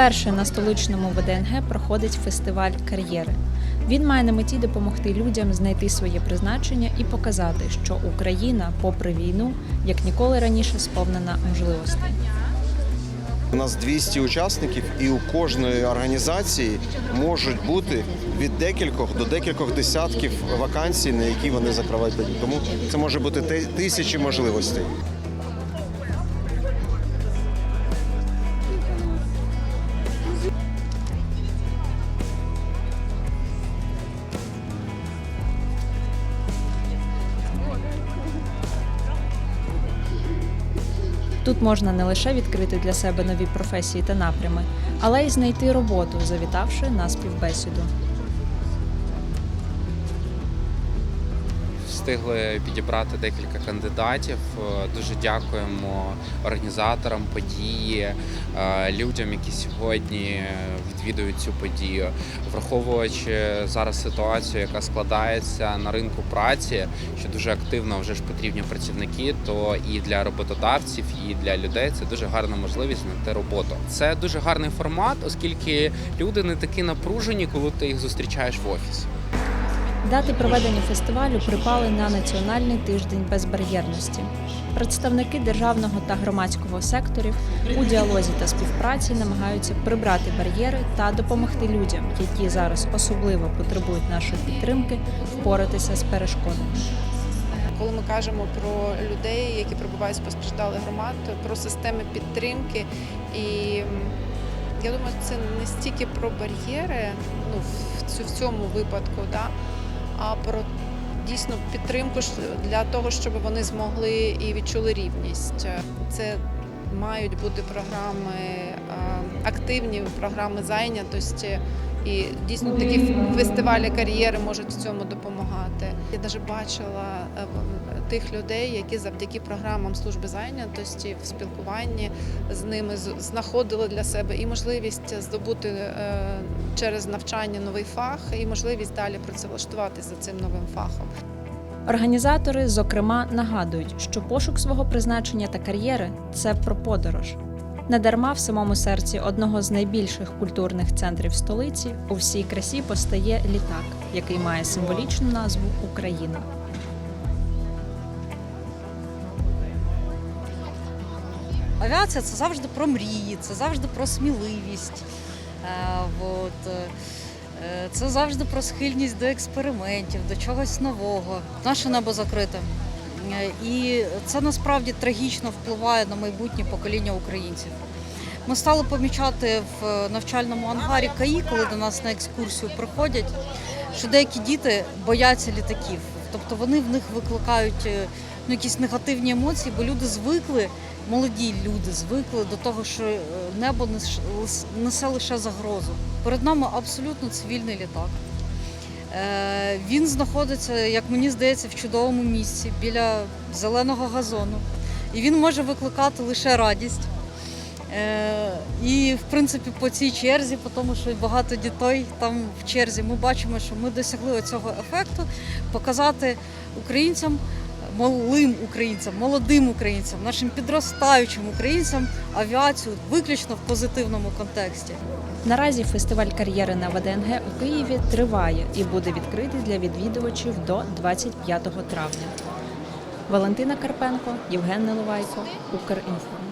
Вперше на столичному ВДНГ проходить фестиваль кар'єри. Він має на меті допомогти людям знайти своє призначення і показати, що Україна, попри війну, як ніколи раніше сповнена можливостей. У нас 200 учасників, і у кожної організації можуть бути від декількох до декількох десятків вакансій, на які вони закривають. Тому це може бути тисячі можливостей. Тут можна не лише відкрити для себе нові професії та напрями, але й знайти роботу, завітавши на співбесіду. Встигли підібрати декілька кандидатів. Е, Дуже дякуємо організаторам події, е, людям, які сьогодні відвідують цю подію, враховуючи зараз ситуацію, яка складається на ринку праці, що дуже активно вже ж потрібні працівники. То і для роботодавців, і для людей це дуже гарна можливість знайти роботу. Це дуже гарний формат, оскільки люди не такі напружені, коли ти їх зустрічаєш в офісі. Дати проведення фестивалю припали на національний тиждень безбар'єрності. Представники державного та громадського секторів у діалозі та співпраці намагаються прибрати бар'єри та допомогти людям, які зараз особливо потребують нашої підтримки, впоратися з перешкодами. Коли ми кажемо про людей, які перебувають з постраждалих громад, про системи підтримки, і я думаю, це не стільки про бар'єри, ну в цьому випадку, да, а про дійсно підтримку для того, щоб вони змогли і відчули рівність. Це мають бути програми активні, програми зайнятості. І дійсно такі фестивалі кар'єри можуть в цьому допомагати. Я навіть бачила е, тих людей, які завдяки програмам служби зайнятості в спілкуванні з ними знаходили для себе і можливість здобути е, через навчання новий фах, і можливість далі працевлаштуватися за цим новим фахом. Організатори, зокрема, нагадують, що пошук свого призначення та кар'єри це про подорож. Недарма в самому серці одного з найбільших культурних центрів столиці у всій красі постає літак, який має символічну назву Україна. Авіація це завжди про мрії, це завжди про сміливість. Е, от, е, е, це завжди про схильність до експериментів, до чогось нового. Наше небо закрите. Е, І це насправді трагічно впливає на майбутнє покоління українців. Ми стали помічати в навчальному ангарі КАІ, коли до нас на екскурсію приходять, що деякі діти бояться літаків. Тобто вони в них викликають е, ну, якісь негативні емоції, бо люди звикли, молоді люди звикли до того, що е, небо несе лише загрозу. Перед нами абсолютно цивільний літак. Е, Він знаходиться, як мені здається, в чудовому місці біля зеленого газону. І він може викликати лише радість. Е, І, в принципі, по цій черзі, по тому, що багато дітей там в черзі, ми бачимо, що ми досягли цього ефекту показати українцям, малим українцям, молодим українцям, нашим підростаючим українцям авіацію виключно в позитивному контексті. Наразі фестиваль кар'єри на ВДНГ у Києві триває і буде відкритий для відвідувачів до 25 травня. Валентина Карпенко, Євген Неловайко, Укрінформ.